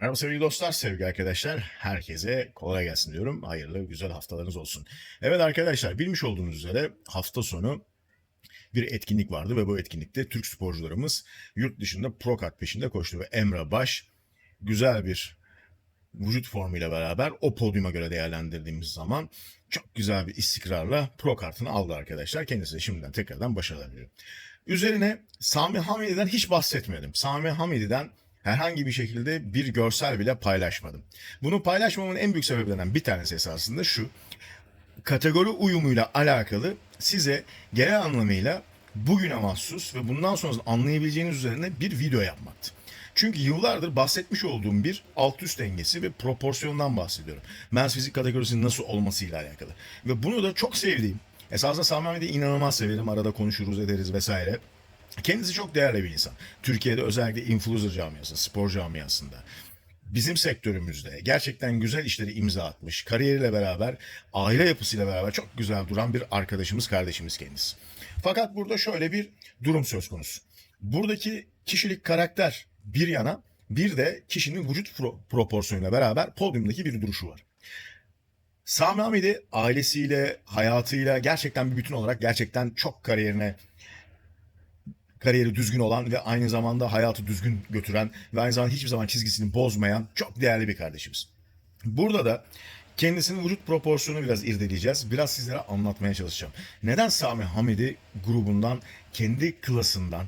Merhaba sevgili dostlar, sevgili arkadaşlar. Herkese kolay gelsin diyorum. Hayırlı, güzel haftalarınız olsun. Evet arkadaşlar, bilmiş olduğunuz üzere hafta sonu bir etkinlik vardı ve bu etkinlikte Türk sporcularımız yurt dışında pro kart peşinde koştu ve Emre Baş güzel bir vücut formuyla beraber o podyuma göre değerlendirdiğimiz zaman çok güzel bir istikrarla pro kartını aldı arkadaşlar. Kendisine şimdiden tekrardan başarılar diliyorum. Üzerine Sami Hamidi'den hiç bahsetmedim. Sami Hamidi'den herhangi bir şekilde bir görsel bile paylaşmadım. Bunu paylaşmamın en büyük sebeplerinden bir tanesi esasında şu. Kategori uyumuyla alakalı size genel anlamıyla bugüne mahsus ve bundan sonra anlayabileceğiniz üzerine bir video yapmaktı. Çünkü yıllardır bahsetmiş olduğum bir alt üst dengesi ve proporsiyondan bahsediyorum. Men's fizik kategorisinin nasıl olmasıyla alakalı. Ve bunu da çok sevdiğim, esasında Sami inanılmaz severim. Arada konuşuruz ederiz vesaire. Kendisi çok değerli bir insan. Türkiye'de özellikle influencer camiasında, spor camiasında bizim sektörümüzde gerçekten güzel işleri imza atmış. Kariyeriyle beraber, aile yapısıyla beraber çok güzel duran bir arkadaşımız, kardeşimiz kendisi. Fakat burada şöyle bir durum söz konusu. Buradaki kişilik karakter bir yana bir de kişinin vücut pro- proporsiyonuyla beraber podyumdaki bir duruşu var. Sami Hamidi ailesiyle, hayatıyla gerçekten bir bütün olarak gerçekten çok kariyerine kariyeri düzgün olan ve aynı zamanda hayatı düzgün götüren ve aynı zamanda hiçbir zaman çizgisini bozmayan çok değerli bir kardeşimiz. Burada da kendisinin vücut proporsiyonunu biraz irdeleyeceğiz. Biraz sizlere anlatmaya çalışacağım. Neden Sami Hamidi grubundan, kendi klasından,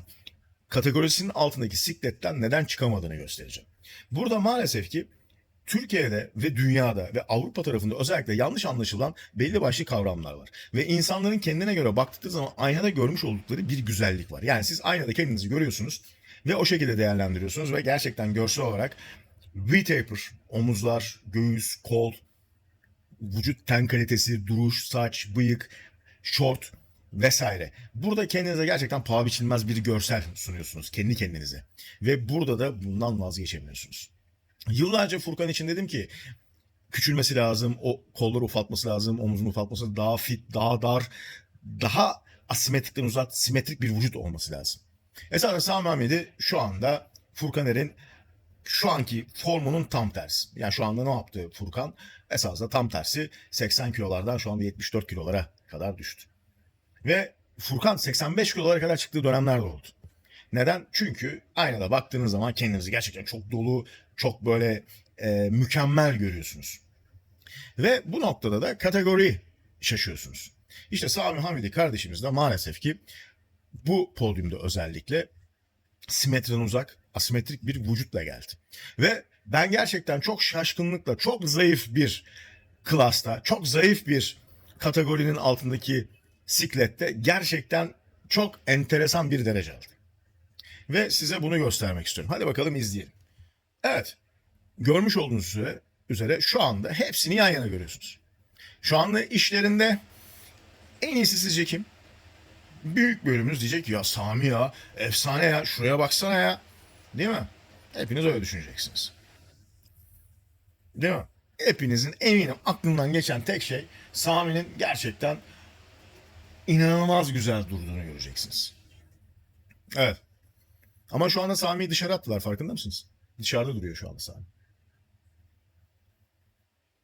kategorisinin altındaki sikletten neden çıkamadığını göstereceğim. Burada maalesef ki Türkiye'de ve dünyada ve Avrupa tarafında özellikle yanlış anlaşılan belli başlı kavramlar var. Ve insanların kendine göre baktıkları zaman aynada görmüş oldukları bir güzellik var. Yani siz aynada kendinizi görüyorsunuz ve o şekilde değerlendiriyorsunuz ve gerçekten görsel olarak V-taper, omuzlar, göğüs, kol, vücut ten kalitesi, duruş, saç, bıyık, şort vesaire. Burada kendinize gerçekten paha biçilmez bir görsel sunuyorsunuz kendi kendinize. Ve burada da bundan vazgeçemiyorsunuz. Yıllarca Furkan için dedim ki küçülmesi lazım, o kolları ufaltması lazım, omuzunu ufaltması daha fit, daha dar, daha asimetrikten uzak, simetrik bir vücut olması lazım. Esasında Sami Ahmet'i şu anda Furkan Er'in şu anki formunun tam tersi. Yani şu anda ne yaptı Furkan? Esasında tam tersi 80 kilolardan şu anda 74 kilolara kadar düştü. Ve Furkan 85 kilolara kadar çıktığı dönemler de oldu. Neden? Çünkü aynada baktığınız zaman kendinizi gerçekten çok dolu, çok böyle e, mükemmel görüyorsunuz. Ve bu noktada da kategori şaşıyorsunuz. İşte Sami Hamidi kardeşimiz de maalesef ki bu podyumda özellikle simetriden uzak, asimetrik bir vücutla geldi. Ve ben gerçekten çok şaşkınlıkla, çok zayıf bir klasta, çok zayıf bir kategorinin altındaki siklette gerçekten çok enteresan bir derece aldı. Ve size bunu göstermek istiyorum. Hadi bakalım izleyelim. Evet. Görmüş olduğunuz üzere, üzere şu anda hepsini yan yana görüyorsunuz. Şu anda işlerinde en iyisi sizce kim? Büyük bölümünüz diyecek ya Sami ya, efsane ya, şuraya baksana ya. Değil mi? Hepiniz öyle düşüneceksiniz. Değil mi? Hepinizin eminim aklından geçen tek şey Sami'nin gerçekten inanılmaz güzel durduğunu göreceksiniz. Evet. Ama şu anda Sami'yi dışarı attılar farkında mısınız? Dışarıda duruyor şu anda Sami.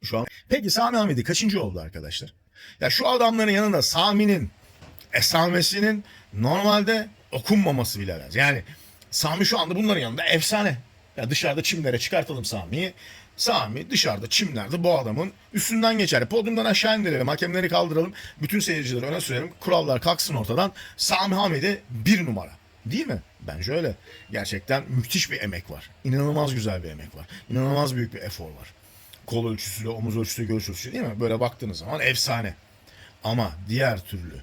Şu an. Peki Sami Hamidi kaçıncı oldu arkadaşlar? Ya şu adamların yanında Sami'nin esamesinin normalde okunmaması bile lazım. Yani Sami şu anda bunların yanında efsane. Ya dışarıda çimlere çıkartalım Sami'yi. Sami dışarıda çimlerde bu adamın üstünden geçer. Podyumdan aşağı indirelim, hakemleri kaldıralım, bütün seyircileri öne sürelim, kurallar kalksın ortadan. Sami Hamidi bir numara. Değil mi? Bence öyle. Gerçekten müthiş bir emek var. İnanılmaz güzel bir emek var. İnanılmaz büyük bir efor var. Kol ölçüsüyle, omuz ölçüsüyle, göğüs ölçüsüyle değil mi? Böyle baktığınız zaman efsane. Ama diğer türlü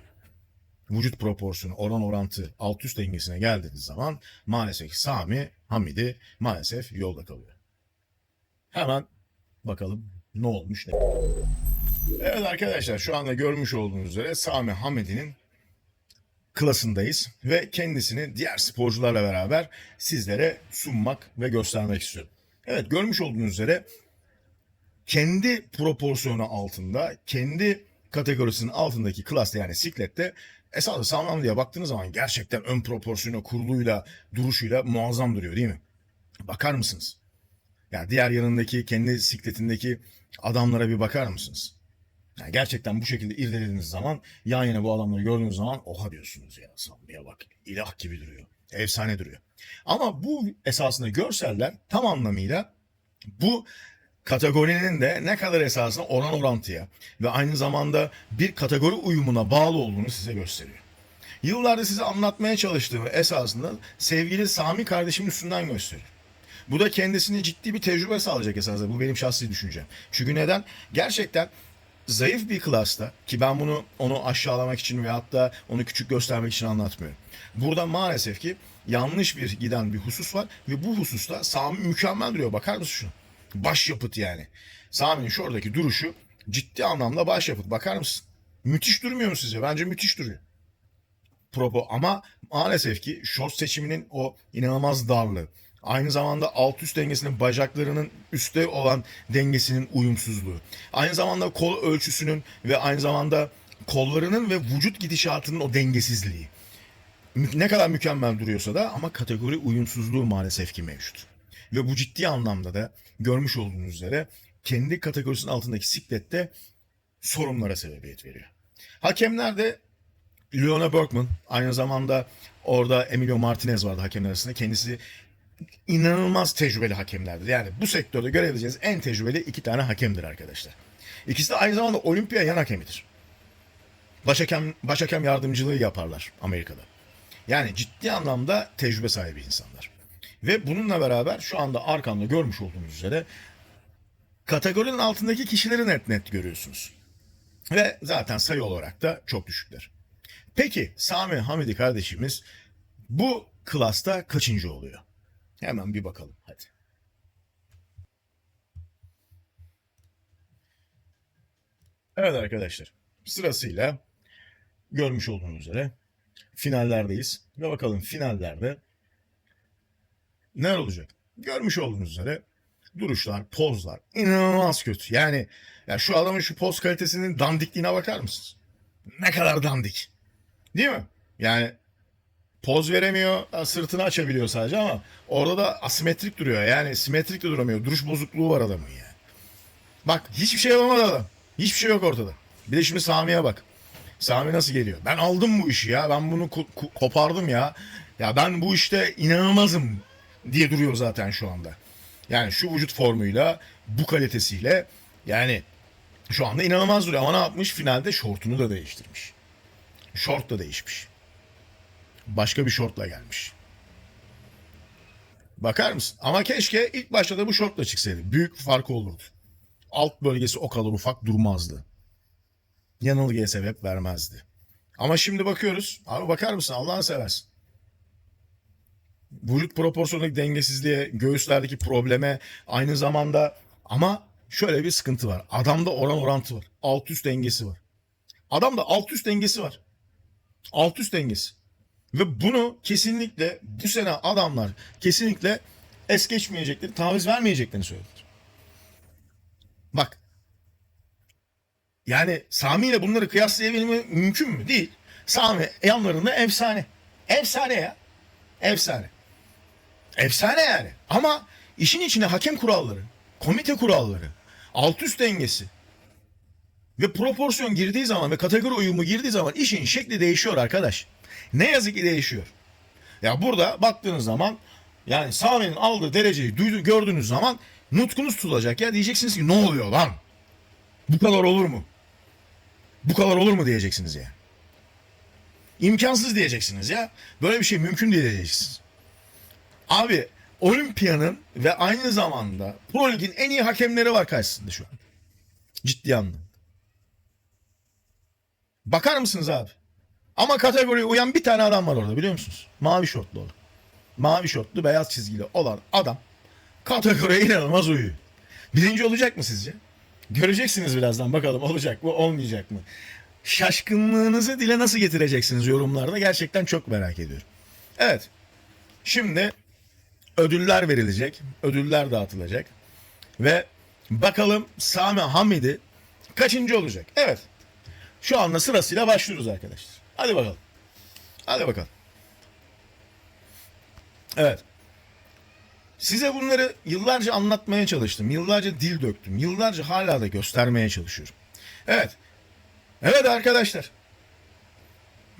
vücut proporsiyonu, oran orantı, alt üst dengesine geldiğiniz zaman maalesef Sami Hamidi maalesef yolda kalıyor. Hemen bakalım ne olmuş ne. Evet arkadaşlar şu anda görmüş olduğunuz üzere Sami Hamidi'nin klasındayız ve kendisini diğer sporcularla beraber sizlere sunmak ve göstermek istiyorum. Evet görmüş olduğunuz üzere kendi proporsiyonu altında, kendi kategorisinin altındaki klasta yani siklette esasında Sami diye baktığınız zaman gerçekten ön proporsiyonu kuruluyla, duruşuyla muazzam duruyor değil mi? Bakar mısınız? Ya diğer yanındaki kendi sikletindeki adamlara bir bakar mısınız? Yani gerçekten bu şekilde irdelediğiniz zaman yan yana bu adamları gördüğünüz zaman oha diyorsunuz ya Sami'ye bak ilah gibi duruyor. Efsane duruyor. Ama bu esasında görseller tam anlamıyla bu kategorinin de ne kadar esasında oran orantıya ve aynı zamanda bir kategori uyumuna bağlı olduğunu size gösteriyor. Yıllarda size anlatmaya çalıştığımı esasında sevgili Sami kardeşimin üstünden gösteriyor. Bu da kendisine ciddi bir tecrübe sağlayacak esasında. Bu benim şahsi düşüncem. Çünkü neden? Gerçekten zayıf bir klasta ki ben bunu onu aşağılamak için veyahut da onu küçük göstermek için anlatmıyorum. Burada maalesef ki yanlış bir giden bir husus var ve bu hususta Sami mükemmel duruyor. Bakar mısın şuna? Başyapıt yani. Sami'nin şuradaki duruşu ciddi anlamda başyapıt. Bakar mısın? Müthiş durmuyor mu sizce? Bence müthiş duruyor. Propo ama maalesef ki short seçiminin o inanılmaz darlığı. Aynı zamanda alt üst dengesinin bacaklarının üstte olan dengesinin uyumsuzluğu. Aynı zamanda kol ölçüsünün ve aynı zamanda kollarının ve vücut gidişatının o dengesizliği. Ne kadar mükemmel duruyorsa da ama kategori uyumsuzluğu maalesef ki mevcut. Ve bu ciddi anlamda da görmüş olduğunuz üzere kendi kategorisinin altındaki siklette sorunlara sebebiyet veriyor. Hakemler de Leona Berkman aynı zamanda orada Emilio Martinez vardı hakemler arasında. Kendisi inanılmaz tecrübeli hakemlerdir. Yani bu sektörde görebileceğiniz en tecrübeli iki tane hakemdir arkadaşlar. İkisi de aynı zamanda olimpiya yan hakemidir. Başhakem, başhakem yardımcılığı yaparlar Amerika'da. Yani ciddi anlamda tecrübe sahibi insanlar. Ve bununla beraber şu anda arkamda görmüş olduğunuz üzere kategorinin altındaki kişileri net net görüyorsunuz. Ve zaten sayı olarak da çok düşükler. Peki Sami Hamidi kardeşimiz bu klasta kaçıncı oluyor? Hemen bir bakalım hadi. Evet arkadaşlar sırasıyla görmüş olduğunuz üzere finallerdeyiz. Ve bakalım finallerde neler olacak? Görmüş olduğunuz üzere duruşlar, pozlar inanılmaz kötü. Yani ya şu adamın şu poz kalitesinin dandikliğine bakar mısınız? Ne kadar dandik. Değil mi? Yani poz veremiyor, sırtını açabiliyor sadece ama orada da asimetrik duruyor. Yani simetrik de duramıyor. Duruş bozukluğu var adamın yani. Bak hiçbir şey yapamadı adam. Hiçbir şey yok ortada. Bir de şimdi Sami'ye bak. Sami nasıl geliyor? Ben aldım bu işi ya. Ben bunu ko- ko- kopardım ya. Ya ben bu işte inanılmazım diye duruyor zaten şu anda. Yani şu vücut formuyla, bu kalitesiyle yani şu anda inanılmaz duruyor. Ama ne yapmış? Finalde şortunu da değiştirmiş. Şort da değişmiş. Başka bir şortla gelmiş. Bakar mısın? Ama keşke ilk başta da bu şortla çıksaydı. Büyük fark olurdu. Alt bölgesi o kadar ufak durmazdı. Yanılgıya sebep vermezdi. Ama şimdi bakıyoruz. Abi bakar mısın? Allah'ını seversin. Vücut proporsiyonundaki dengesizliğe, göğüslerdeki probleme aynı zamanda ama şöyle bir sıkıntı var. Adamda oran orantı var. Alt üst dengesi var. Adamda alt üst dengesi var. Alt üst dengesi. Ve bunu kesinlikle bu sene adamlar kesinlikle es geçmeyecekleri, taviz vermeyeceklerini söylediler. Bak. Yani Sami ile bunları kıyaslayabilme mümkün mü? Değil. Sami yanlarında efsane. Efsane ya. Efsane. Efsane yani. Ama işin içine hakem kuralları, komite kuralları, alt üst dengesi ve proporsiyon girdiği zaman ve kategori uyumu girdiği zaman işin şekli değişiyor arkadaş. Ne yazık ki değişiyor. Ya burada baktığınız zaman yani Sami'nin aldığı dereceyi duydu, gördüğünüz zaman nutkunuz tutulacak ya diyeceksiniz ki ne oluyor lan? Bu kadar olur mu? Bu kadar olur mu diyeceksiniz ya. İmkansız diyeceksiniz ya. Böyle bir şey mümkün değil diyeceksiniz. Abi Olimpiya'nın ve aynı zamanda Pro Lig'in en iyi hakemleri var karşısında şu an. Ciddi anlamda. Bakar mısınız abi? Ama kategoriye uyan bir tane adam var orada biliyor musunuz? Mavi şortlu olan. Mavi şortlu beyaz çizgili olan adam kategoriye inanılmaz uyuyor. Birinci olacak mı sizce? Göreceksiniz birazdan bakalım olacak mı olmayacak mı? Şaşkınlığınızı dile nasıl getireceksiniz yorumlarda gerçekten çok merak ediyorum. Evet. Şimdi ödüller verilecek. Ödüller dağıtılacak. Ve bakalım Sami Hamidi kaçıncı olacak? Evet. Şu anda sırasıyla başlıyoruz arkadaşlar. Hadi bakalım. Hadi bakalım. Evet. Size bunları yıllarca anlatmaya çalıştım. Yıllarca dil döktüm. Yıllarca hala da göstermeye çalışıyorum. Evet. Evet arkadaşlar.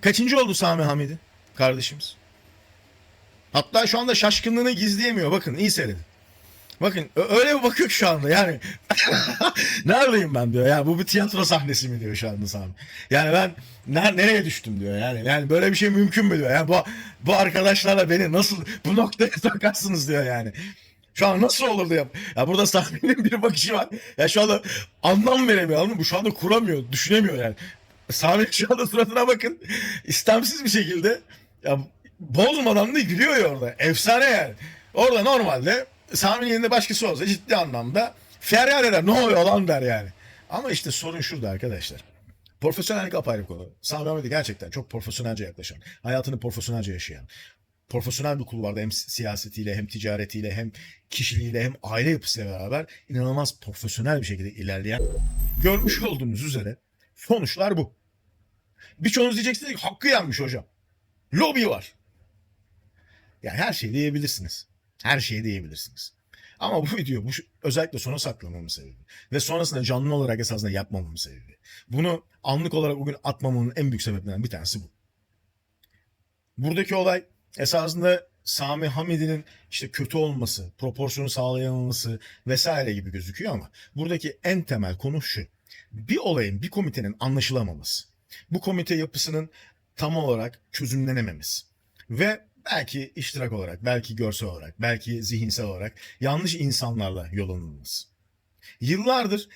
Kaçıncı oldu Sami Hamidi kardeşimiz? Hatta şu anda şaşkınlığını gizleyemiyor. Bakın iyi seyredin. Bakın öyle bir bakıyor şu anda yani. Neredeyim ben diyor. Yani bu bir tiyatro sahnesi mi diyor şu anda Sami. Yani ben ner- nereye düştüm diyor yani. Yani böyle bir şey mümkün mü diyor. Yani bu, bu arkadaşlarla beni nasıl bu noktaya sokarsınız diyor yani. Şu an nasıl olur diyor. Ya burada Sami'nin bir bakışı var. Ya şu anda anlam veremiyor anladın mı? Bu şu anda kuramıyor, düşünemiyor yani. Sami şu anda suratına bakın. İstemsiz bir şekilde ya bozmadan da gülüyor ya orada. Efsane yani. Orada normalde Sami'nin yerinde başkası olsa ciddi anlamda feryat eder. Ne oluyor lan der yani. Ama işte sorun şurada arkadaşlar. Profesyonellik apayrı bir konu. Sami Ahmet'e gerçekten çok profesyonelce yaklaşan, hayatını profesyonelce yaşayan, profesyonel bir kulvarda hem siyasetiyle hem ticaretiyle hem kişiliğiyle hem aile yapısıyla beraber inanılmaz profesyonel bir şekilde ilerleyen görmüş olduğunuz üzere sonuçlar bu. Birçoğunuz diyeceksiniz ki hakkı yenmiş hocam. Lobi var. Yani her şeyi diyebilirsiniz. Her şeyi diyebilirsiniz. Ama bu video bu, özellikle sona saklamamın sebebi ve sonrasında canlı olarak esasında yapmamamın sebebi. Bunu anlık olarak bugün atmamamın en büyük sebeplerinden bir tanesi bu. Buradaki olay esasında Sami Hamidi'nin işte kötü olması, proporsiyonu sağlayamaması vesaire gibi gözüküyor ama buradaki en temel konu şu. Bir olayın, bir komitenin anlaşılamaması. Bu komite yapısının tam olarak çözümlenememesi. Ve belki iştirak olarak, belki görsel olarak, belki zihinsel olarak yanlış insanlarla yol alınması. Yıllardır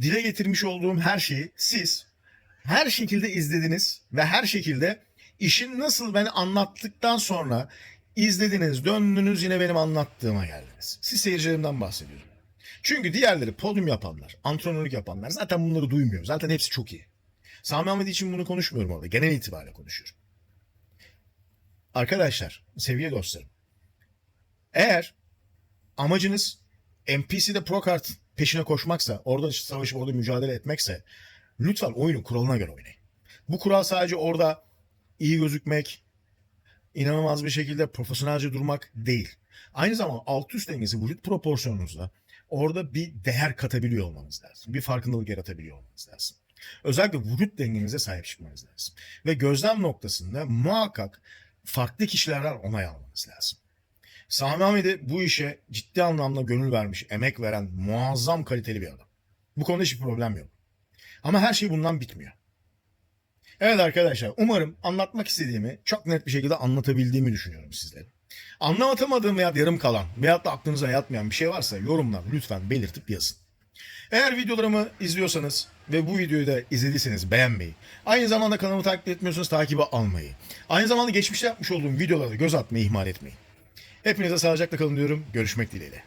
dile getirmiş olduğum her şeyi siz her şekilde izlediniz ve her şekilde işin nasıl beni anlattıktan sonra izlediniz, döndünüz yine benim anlattığıma geldiniz. Siz seyircilerimden bahsediyorum. Çünkü diğerleri podyum yapanlar, antrenörlük yapanlar zaten bunları duymuyor. Zaten hepsi çok iyi. Sami Ahmet için bunu konuşmuyorum orada. Genel itibariyle konuşuyorum. Arkadaşlar, sevgili dostlarım. Eğer amacınız NPC'de pro kart peşine koşmaksa, orada savaşıp orada mücadele etmekse lütfen oyunu kuralına göre oynayın. Bu kural sadece orada iyi gözükmek, inanılmaz bir şekilde profesyonelce durmak değil. Aynı zamanda alt üst dengesi vücut proporsiyonunuzla orada bir değer katabiliyor olmanız lazım. Bir farkındalık yaratabiliyor olmanız lazım. Özellikle vücut dengenize sahip çıkmanız lazım. Ve gözlem noktasında muhakkak farklı kişilerden onay almanız lazım. Sami Ahmet'e bu işe ciddi anlamda gönül vermiş, emek veren muazzam kaliteli bir adam. Bu konuda hiçbir problem yok. Ama her şey bundan bitmiyor. Evet arkadaşlar umarım anlatmak istediğimi çok net bir şekilde anlatabildiğimi düşünüyorum sizlere. Anlatamadığım veya yarım kalan veyahut da aklınıza yatmayan bir şey varsa yorumlar lütfen belirtip yazın. Eğer videolarımı izliyorsanız ve bu videoyu da izlediyseniz beğenmeyi, aynı zamanda kanalımı takip etmiyorsanız takibe almayı, aynı zamanda geçmişte yapmış olduğum videolara göz atmayı ihmal etmeyin. Hepinize sağlıcakla kalın diyorum. Görüşmek dileğiyle.